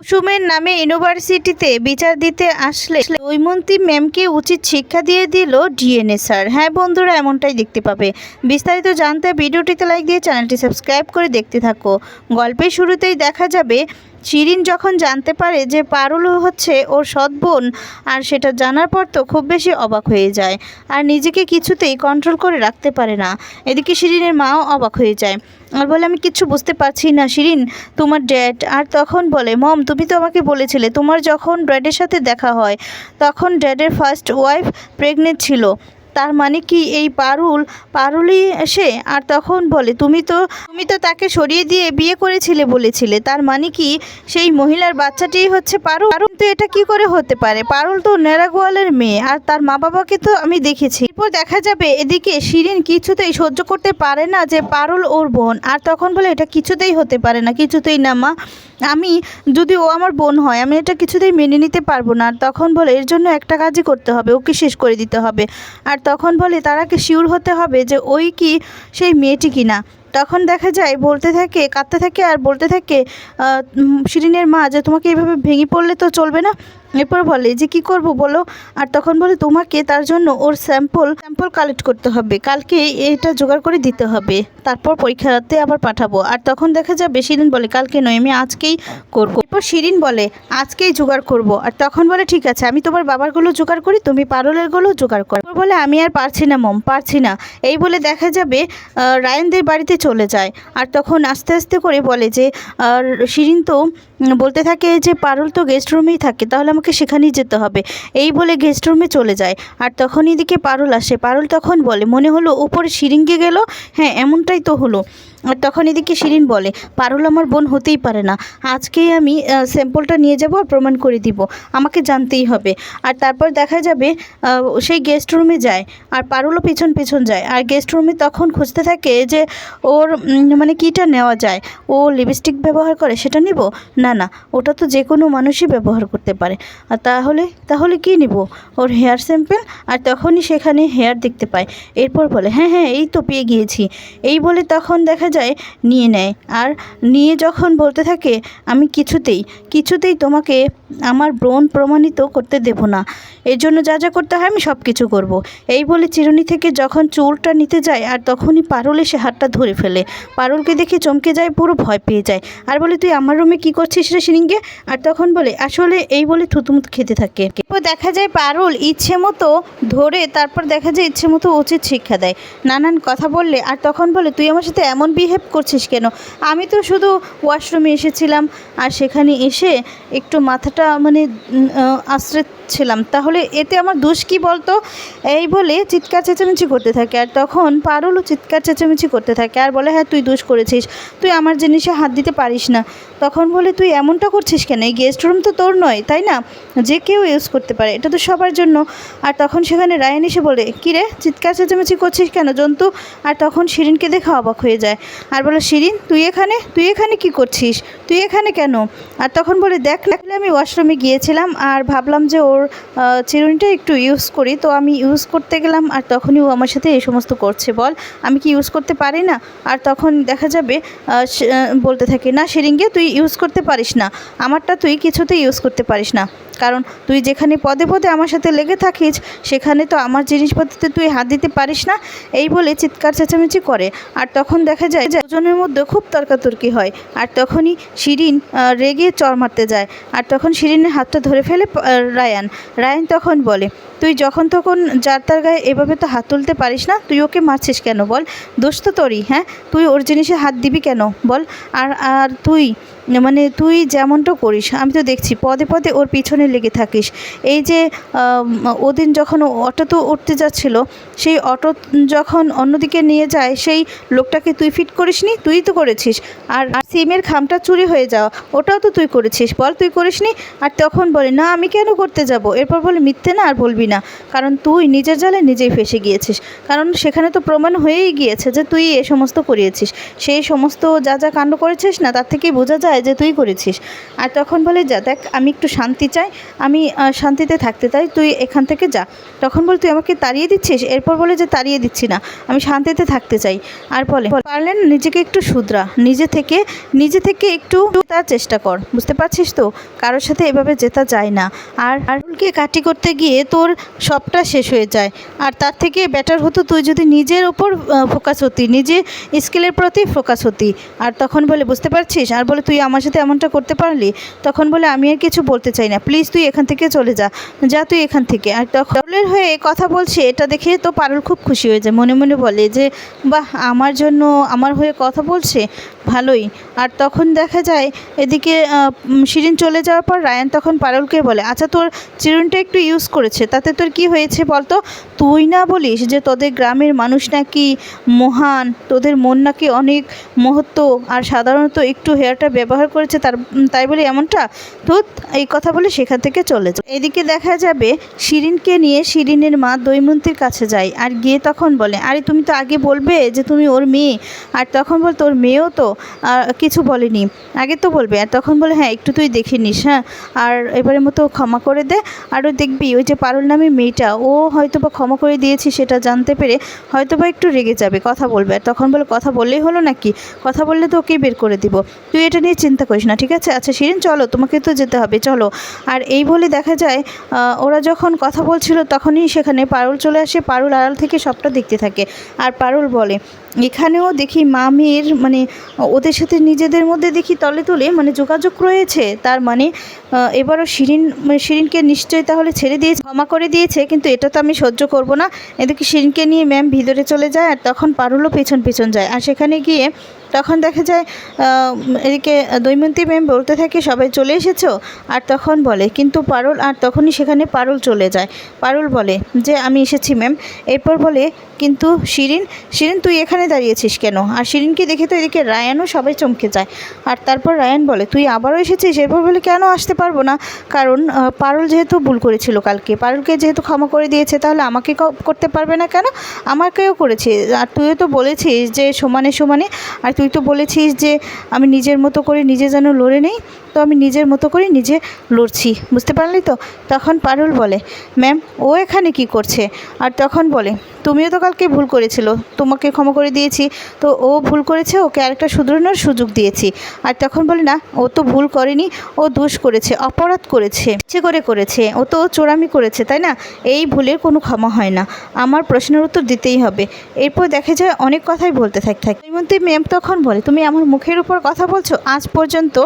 কুসুমের নামে ইউনিভার্সিটিতে বিচার দিতে আসলে দৈমন্তী ম্যামকে উচিত শিক্ষা দিয়ে দিল ডিএনএ স্যার। হ্যাঁ বন্ধুরা, এমনটাই দেখতে পাবে। বিস্তারিত জানতে ভিডিওটিতে লাইক দিয়ে চ্যানেলটি সাবস্ক্রাইব করে দেখতে থাকো। গল্পের শুরুতেই দেখা যাবে শিরিন যখন জানতে পারে যে পারুল হচ্ছে ওর সৎ বোন আর সেটা জানার পর তো খুব বেশি অবাক হয়ে যায়। আর নিজেকে কিছুতেই কন্ট্রোল করে রাখতে পারে না। এদিকে শিরিনের মাও অবাক হয়ে যায়। আর বলে, আমি কিচ্ছু বুঝতে পারছি না শিরিন, তোমার ড্যাড আর তখন বলে, মম, তুমি তো আমাকে বলেছিলে, তোমার যখন ড্যাডের সাথে দেখা হয়, তখন ড্যাডের ফার্স্ট ওয়াইফ প্রেগনেন্ট ছিল। তার মানে কি এই পারুল, পারুলই সে? আর তখন বলে, তুমি তো তুমি তো তাকে সরিয়ে দিয়ে বিয়ে করেছিলে বলেছিলে। তার মানে কি সেই মহিলার বাচ্চাটিই হচ্ছে পারুল? পারুল তো এটা কি করে হতে পারে? পারুল তো নেরাগোয়ালের মেয়ে, আর তার মা বাবাকে তো আমি দেখেছি। এরপর দেখা যাবে এদিকে শিরিন কিছুতেই সহ্য করতে পারে না যে পারুল ওর বোন। আর তখন বলে, এটা কিছুতেই হতে পারে না, কিছুতেই না মা। আমি, যদি ও আমার বোন হয়, আমি এটা কিছুতেই মেনে নিতে পারব না। আর তখন বলে, এর জন্য একটা কাজই করতে হবে, ওকে শেষ করে দিতে হবে। আর তখন বলে তারাকে শিওর হতে হবে যে ওই কি সেই মেয়েটি কিনা? তখন দেখা যায়, বলতে থাকে, কাঁদতে থাকে আর বলতে থাকে শিরিনের মা, যে তোমাকে এভাবে ভেঙে পড়লে তো চলবে না? এরপর বলে যে, কি করব বলো? আর তখন বলে, তোমাকে তার জন্য ওর স্যাম্পল স্যাম্পল কালেক্ট করতে হবে। কালকে এটা জোগাড় করে দিতে হবে। তারপর পরীক্ষাতে আবার পাঠাবো। আর তখন দেখা যাবে শিরিন বলে, কালকে নয়, আমি আজকেই করব। এরপর শিরিন বলে, আজকেই জোগাড় করব। আর তখন বলে, ঠিক আছে, আমি তোমার বাবারগুলো জোগাড় করি, তুমি পারলেরগুলো জোগাড় করো। বলে, আমি আর পারছি না, মম, পারছি না। এই বলে দেখা যাবে রায়ানদের বাড়িতে চলে যায়। আর তখন আস্তে আস্তে করে বলে যে শিরিন তো বলতে থাকে যে, পারুল তো গেস্ট রুমেই থাকে, তাহলে আমাকে সেখানেই যেতে হবে। এই বলে গেস্ট রুমে চলে যায়। আর তখন এদিকে পারুল আসে। পারুল তখন বলে, মনে হলো উপরে শিরিনকে গেল? হ্যাঁ এমনটাই তো হলো। আর তখন এদিকে শিরিন বলে, পারুল আমার বোন হতেই পারে না। আজকেই আমি স্যাম্পলটা নিয়ে যাব আর প্রমাণ করে দিব। আমাকে জানতেই হবে। আর তারপর দেখা যাবে সেই গেস্ট রুমে যায়। আর পারুলও পিছন পিছন যায়। আর গেস্ট রুমে তখন খুঁজতে থাকে যে, ওর মানে কীটা নেওয়া যায়? ও লিপস্টিক ব্যবহার করে সেটা নিব? না না, ওটা তো যে কোনো মানুষই ব্যবহার করতে পারে। আর তাহলে তাহলে কি নিব? ওর হেয়ার স্যাম্পেল আর তখনই সেখানে হেয়ার দেখতে পায়। এরপর বলে হ্যাঁ হ্যাঁ এই তো পেয়ে গিয়েছি। এই বলে তখন দেখা যায়, নিয়ে নেয়। আর নিয়ে যখন বলতে থাকে, আমি কিছুতেই কিছুতেই তোমাকে আমার ব্রণ প্রমাণিত করতে দেব না। এর জন্য যা যা করতে হয় আমি সব কিছু করব। এই বলে চিরুনি থেকে যখন চুলটা নিতে যায়, আর তখনই পারুল এসে হাতটা ধরে ফেলে। পারুলকে দেখে চমকে যায়, পুরো ভয় পেয়ে যায়। আর বলে, তুই আমার রুমে কি করছিস রে সিরিঙ্গে? আর তখন বলে, আসলে এই বলে থুতুমুত খেতে থাকে। এরপর দেখা যায় পারুল ইচ্ছে মতো ধরে তারপর দেখা যায় ইচ্ছে মতো উচিত শিক্ষা দেয়। নানান কথা বললে আর তখন বলে তুই আমার সাথে এমন বিহেভ করছিস কেন? আমি তো শুধু ওয়াশরুমে এসেছিলাম আর সেখানে এসে একটু মাথাটা মানে উম, আহ, আশ্রে ছিলাম তাহলে এতে আমার দোষ কী বলতো? এই বলে চিৎকার চেঁচামেচি করতে থাকে আর তখন পারুলও চিৎকার চেঁচামেচি করতে থাকে আর বলে হ্যাঁ তুই দোষ করেছিস। তুই আমার জিনিসে হাত দিতে পারিস না। তখন বলে তুই এমনটা করছিস কেন? এই গেস্ট রুম তো তোর নয় তাই না? যে কেউ ইউজ করতে পারে এটা তো সবার জন্য। আর তখন সেখানে রায়ান এসে বলে কী রে চিৎকার চেঁচামেচি করছিস কেন জন্তু? আর তখন শিরিনকে দেখে অবাক হয়ে যায়। আর বলে শিরিন তুই এখানে? তুই এখানে কি করছিস? তুই এখানে কেন? আর তখন বলে দেখ আমি ওয়াশরুমে গিয়েছিলাম আর ভাবলাম যে ওর চিরুনিটা একটু ইউজ করি। তো আমি ইউজ করতে গেলাম আর তখনই ও আমার সাথে এই সমস্ত করছে। বল, আমি কি ইউজ করতে পারি না? আর তখন দেখা যাবে বলতে থাকে, না সেরিঙ্গে তুই ইউজ করতে পারিস না। আমারটা তুই কিছুতে ইউজ করতে পারিস না। কারণ তুই যেখানে পদে পদে আমার সাথে লেগে থাকিস, সেখানে তো আমার জিনিসপত্রতে তুই হাত দিতে পারিস না। এই বলে চিৎকার চেঁচামেচি করে। আর তখন দেখা যায় যে দুজনের মধ্যে খুব তর্কাতর্কি হয়। আর তখনই শিরিন রেগে চর মারতে যায়। আর তখন শিরিনের হাতটা ধরে ফেলে রায়ান। রায়ান তখন বলে, তুই যখন তখন যার তার গায়ে এভাবে তো হাত তুলতে পারিস না, তুই ওকে মারছিস কেন বল? দোষ তো তোরই হ্যাঁ? তুই ওর জিনিসে হাত দিবি কেন বল? আর আর তুই মানে তুই যেমনটা করিস, আমি তো দেখছি পদে পদে ওর পিছনে লেগে থাকিস। এই যে ওদিন যখন ও অটো তো উঠতে যাচ্ছিল, সেই অটো যখন অন্যদিকে নিয়ে যায়, সেই লোকটাকে তুই ফিট করিস নি তুই তো করেছিস। আর আর সিমের খামটা চুরি হয়ে যাওয়া, ওটাও তো তুই করেছিস। বল তুই করিস নি আর তখন বলে, না, আমি কেন করতে যাব? এরপর বলে, মিথ্যে না, আর বলবি না। কারণ তুই নিজের জালে নিজেই ফেসে গিয়েছিস। কারণ সেখানে তো প্রমাণ হয়েই গিয়েছে যে তুই এ সমস্ত করিয়েছিস। সেই সমস্ত যা যা কাণ্ড করেছিস না, তার থেকেই বোঝা যায় যায় যে তুই করেছিস। আর তখন বলে, যা, দেখ, আমি একটু শান্তি চাই, আমি শান্তিতে থাকতে চাই, তুই এখান থেকে যা। তখন বলে, তুই আমাকে তাড়িয়ে দিচ্ছিস? এরপর বলে যে, তাড়িয়ে দিচ্ছি না, আমি শান্তিতে থাকতে চাই। আর বলে পারলেন নিজেকে একটু শুধরা, নিজে থেকে নিজে থেকে একটু তার চেষ্টা কর, বুঝতে পারছিস তো? কারোর সাথে এভাবে যেতা যায় না। আর আর আরুলকে কাটি করতে গিয়ে তোর সবটা শেষ হয়ে যায়। আর তার থেকে বেটার হতো তুই যদি নিজের ওপর ফোকাস হতি, নিজে স্কিলের প্রতি ফোকাস হতি। আর তখন বলে, বুঝতে পারছিস? আর বলে, তুই আমার সাথে এমনটা করতে পারলি? তখন বলে, আমি আর কিছু বলতে চাই না। প্লিজ তুই এখান থেকে চলে যা। যা তুই এখান থেকে। আর তখন পারুলের হয়ে কথা বলছে, এটা দেখে তো পারুল খুব খুশি হয়ে যায়। মনে মনে বলে যে, বাহ, আমার জন্য, আমার হয়ে কথা বলছে। ভালোই। আর তখন দেখা যায় এদিকে শিরিন চলে যাওয়ার পর রায়ান তখন পারুলকে বলে আচ্ছা তোর চিরুনটা একটু ইউজ করেছে, তাতে তোর কি হয়েছে বলতো? তুই না বলিস যে তোদের গ্রামের মানুষ নাকি মহান, তোদের মন নাকি অনেক মহত্ব, আর সাধারণত একটু হেয়ারটা ব্যবহার করেছে, তার তাই বলে এমনটা? তো এই কথা বলে সেখান থেকে চলে যায়। এদিকে দেখা যাবে শিরিনকে নিয়ে শিরিনের মা দৈমন্তীর কাছে যায়, আর গিয়ে তখন বলে, আরে, তুমি তো আগে বলবে যে তুমি ওর মেয়ে। আর তখন বল, তোর মেয়েও তো? আহ, কিছু বলেনি। আগে তো বলবে আর তখন বলে হ্যাঁ একটু তুই দেখে নিস হ্যাঁ আর এবারের মতো ক্ষমা করে দে আরও দেখবি ওই যে পারুল নামে মেয়েটা ও হয়তো বা ক্ষমা করে দিয়েছি সেটা জানতে পেরে হয়তো বা একটু রেগে যাবে কথা বলবে। আর তখন বলে কথা বললেই হলো নাকি? কথা বললে তো ওকেই বের করে দিব। তুই এটা নিয়ে চিন্তা করিস না ঠিক আছে? আচ্ছা শিরিন চলো তোমাকে তো যেতে হবে চলো। আর এই বলে দেখা যায় ওরা যখন কথা বলছিল তখনই সেখানে পারুল চলে আসে পারুল আড়াল থেকে সবটা দেখতে থাকে। আর পারুল বলে এখানেও দেখি মামির মানে ওদের সাথে নিজেদের মধ্যে দেখি তলে তলে মানে যোগাযোগ রয়েছে। তার মানে এবারও শিরিন মানে শিরিনকে নিশ্চয়ই তাহলে ছেড়ে দিয়েছে, ক্ষমা করে দিয়েছে, কিন্তু এটা তো আমি সহ্য করব না। এদিকে শিরিনকে নিয়ে ম্যাম ভিতরে চলে যায় আর তখন পারুলও পেছন পেছন যায়। আর সেখানে গিয়ে তখন দেখা যায় এদিকে দৈমন্তী ম্যাম বলতে থাকে, সবাই চলে এসেছ? আর তখন বলে, কিন্তু পারুল, আর তখনই সেখানে পারুল চলে যায়। পারুল বলে, যে আমি এসেছি ম্যাম এরপর বলে, কিন্তু শিরিন শিরিন, তুই এখানে দাঁড়িয়েছিস কেন? আর শিরিনকে দেখে তো এদিকে রায়ানও সবাই চমকে যায়। আর তারপর রায়ান বলে, তুই আবারও এসেছিস? এরপর বলে, কেন আসতে পারব না? কারণ পারুল যেহেতু ভুল করেছিল কালকে। পারুলকে যেহেতু ক্ষমা করে দিয়েছে, তাহলে আমাকে করতে পারবে না কেন? আমাকেও করেছে। আর তুইও তো বলেছিস যে সমানে সমানে, আর তুই তো বলেছিস যে আমি নিজের মতো করে নিজে যেন লড়ে নেই তো আমি নিজের মতো করে নিজে লড়ছি, বুঝতে পারলি তো? তখন পারুল বলে, ম্যাম, ও এখানে কি করছে? আর তখন বলে, তুমিও তো কালকে ভুল করেছিল, তোমাকে ক্ষমা করে দিয়েছি। তো ও ভুল করেছে, ওকে আরেকটা শুধরানোর সুযোগ দিয়েছি। আর তখন বলে, না, ও তো ভুল করেনি, ও দোষ করেছে, অপরাধ করেছে, ইচ্ছে করে করেছে, ও তো চোরামি করেছে, তাই না? এই ভুলের কোনো ক্ষমা হয় না, আমার প্রশ্নের উত্তর দিতেই হবে। এরপর দেখা যায় অনেক কথাই বলতে থাক, থাকে। শ্রীমন্তী ম্যাম তখন বলে, তুমি আমার মুখের উপর কথা বলছো, আজ পর্যন্ত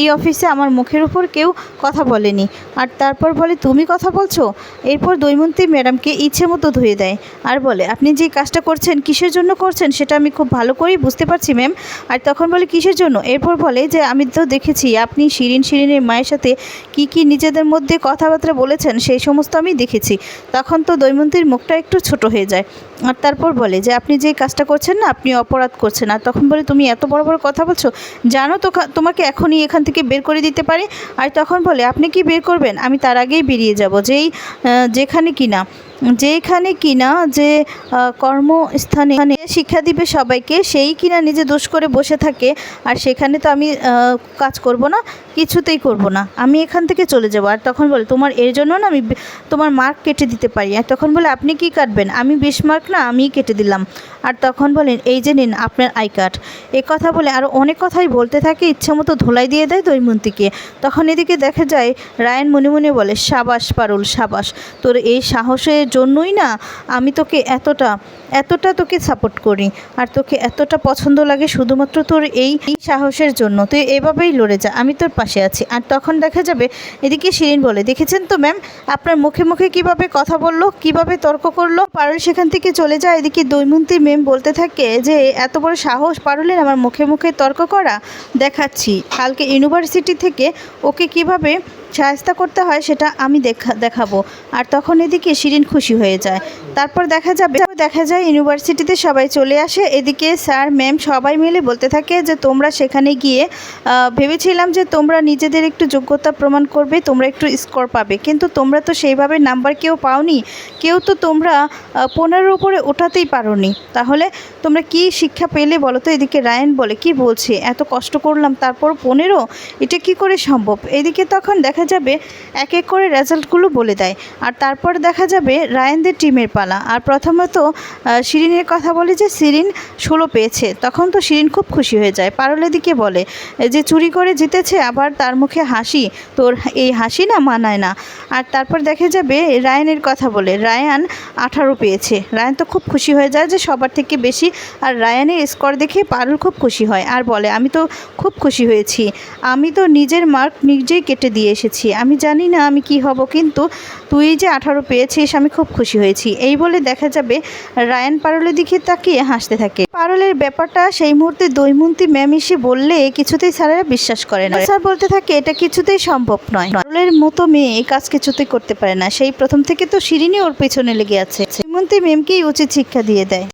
এই অফিসে আমার মুখের উপর কেউ কথা বলেনি। আর তারপর বলে, তুমি কথা বলছো? এরপর দৈমন্তী ম্যাডামকে ইচ্ছে মতো ধুয়ে দেয় আর বলে, আপনি যে কাজটা করছেন, কিসের জন্য করছেন, সেটা আমি খুব ভালো করেই বুঝতে পারছি, ম্যাম। আর তখন বলে, কিসের জন্য? এরপর বলে যে, আমি তো দেখেছি, আপনি শিরিন শিরিনের মায়ের সাথে কি কি নিজেদের মধ্যে কথাবার্তা বলেছেন, সেই সমস্ত আমি দেখেছি। তখন তো দৈমন্তীর মুখটা একটু ছোট হয়ে যায়। আর তারপর বলে যে, আপনি যে কাজটা করছেন না, আপনি অপরাধ করছেন। আর তখন বলে, তুমি এত বড় বড় কথা বলছো, জানো তো তোমাকে এখনই এখান থেকে বের করে দিতে পারে? আর তখন বলে, আপনি কি বের করবেন? আমি তার আগেই বেরিয়ে যাব, যেই যেখানে কি কিনা। যেখানে কিনা যে কর্মস্থানে এখানে শিক্ষা দিবে সবাইকে, সেই কিনা নিজে দোষ করে বসে থাকে। আর সেখানে তো আমি কাজ করব না, কিছুতেই করব না। আমি এখান থেকে চলে যাব। আর তখন বলে, তোমার এর জন্য না আমি তোমার মার্ক কেটে দিতে পারি। আর তখন বলে, আপনি কি কাটবেন? আমি বিশ মার্ক না, আমিই কেটে দিলাম। আর তখন বলেন, এই যে নিন আপনার আই কার্ড। এ কথা বলে আরও অনেক কথাই বলতে থাকে ইচ্ছা মতো ধোলাই দিয়ে দেয় দৈমন্তীকে তখন এদিকে দেখা যায়, রায়ন মনে মনে বলে, সাবাস পারুল, সাবাস, তোর এই সাহসের জন্যই না আমি তোকে এতটা এতটা তোকে সাপোর্ট করি, আর তোকে এতটা পছন্দ লাগে শুধুমাত্র তোর এই এই সাহসের জন্য। তুই এভাবেই লড়ে যা, আমি তোর পাশে আছি। আর তখন দেখা যাবে, এদিকে শিরিন বলে, দেখেছেন তো ম্যাম, আপনার মুখে মুখে কীভাবে কথা বলল, কীভাবে তর্ক করল, পারুল সেখান থেকে চলে যায়, এদিকে দৈমন্তী ম্যাম বলতে থাকে যে, এত বড় সাহস পারলেন আমার মুখে মুখে তর্ক করা? দেখাচ্ছি। কালকে ইউনিভার্সিটি থেকে ওকে কীভাবে সাহায্যা করতে হয় সেটা আমি দেখা, দেখাবো। আর তখন এদিকে শিরিন খুশি হয়ে যায়। তারপর দেখা যাবে দেখা যায় ইউনিভার্সিটিতে সবাই চলে আসে। এদিকে স্যার, ম্যাম সবাই মিলে বলতে থাকে যে, তোমরা সেখানে গিয়ে ভেবেছিলাম যে তোমরা নিজেদের একটু যোগ্যতা প্রমাণ করবে, তোমরা একটু স্কোর পাবে। কিন্তু তোমরা তো সেইভাবে নাম্বার কেউ পাওনি। কেউ তো তোমরা পনেরোর উপরে ওঠাতেই পারোনি। তাহলে তোমরা কি শিক্ষা পেলে বলো তো? এদিকে রায়ন বলে, কি বলছে? এত কষ্ট করলাম, তারপর পনেরো? এটা কি করে সম্ভব? এদিকে তখন দেখা যাবে, এক এক করে রেজাল্টগুলো বলে দেয়। আর তারপর দেখা যাবে, রায়নদের টিমের পালা। আর প্রথমত শিরিনের কথা বলে যে শিরিন ষোলো পেয়েছে, তখন তো শিরিন খুব খুশি হয়ে যায়। পারলের দিকে বলে যে চুরি করে জিতেছে, আবার তার মুখে হাসি, তোর এই হাসি না মানায় না। আর তারপর দেখা যাবে রায়ানের কথা বলে, রায়ান আঠারো পেয়েছে। রায়ান তো খুব খুশি হয়ে যায় যে সবার থেকে বেশি, আর রায়ানের স্কোর দেখে পারুল খুব খুশি হয় আর বলে, আমি তো খুব খুশি হয়েছি। আমি তো নিজের মার্ক নিজেই কেটে দিয়ে এসেছি। আমি জানি না আমি কি হব, কিন্তু তুই যে আঠারো পেয়েছিস, আমি খুব খুশি হয়েছি। এই বলে দেখা যাবে রায়ান পারুলের দিকে তাকিয়ে হাসতে থাকে। পারুলের ব্যাপারটা সেই মুহূর্তে দৈমন্তী ম্যাম এসে বললে কিছুতেই স্যারেরা বিশ্বাস করে না। স্যার বলতে থাকে, এটা কিছুতেই সম্ভব নয়। পারুলের মতো মেয়ে এই কাজ কিছুতেই করতে পারে না। সেই প্রথম থেকে তো শিরিনই ওর পেছনে লেগে আছে। দৈমন্তী ম্যামকেই উচিত শিক্ষা দিয়ে দেয়।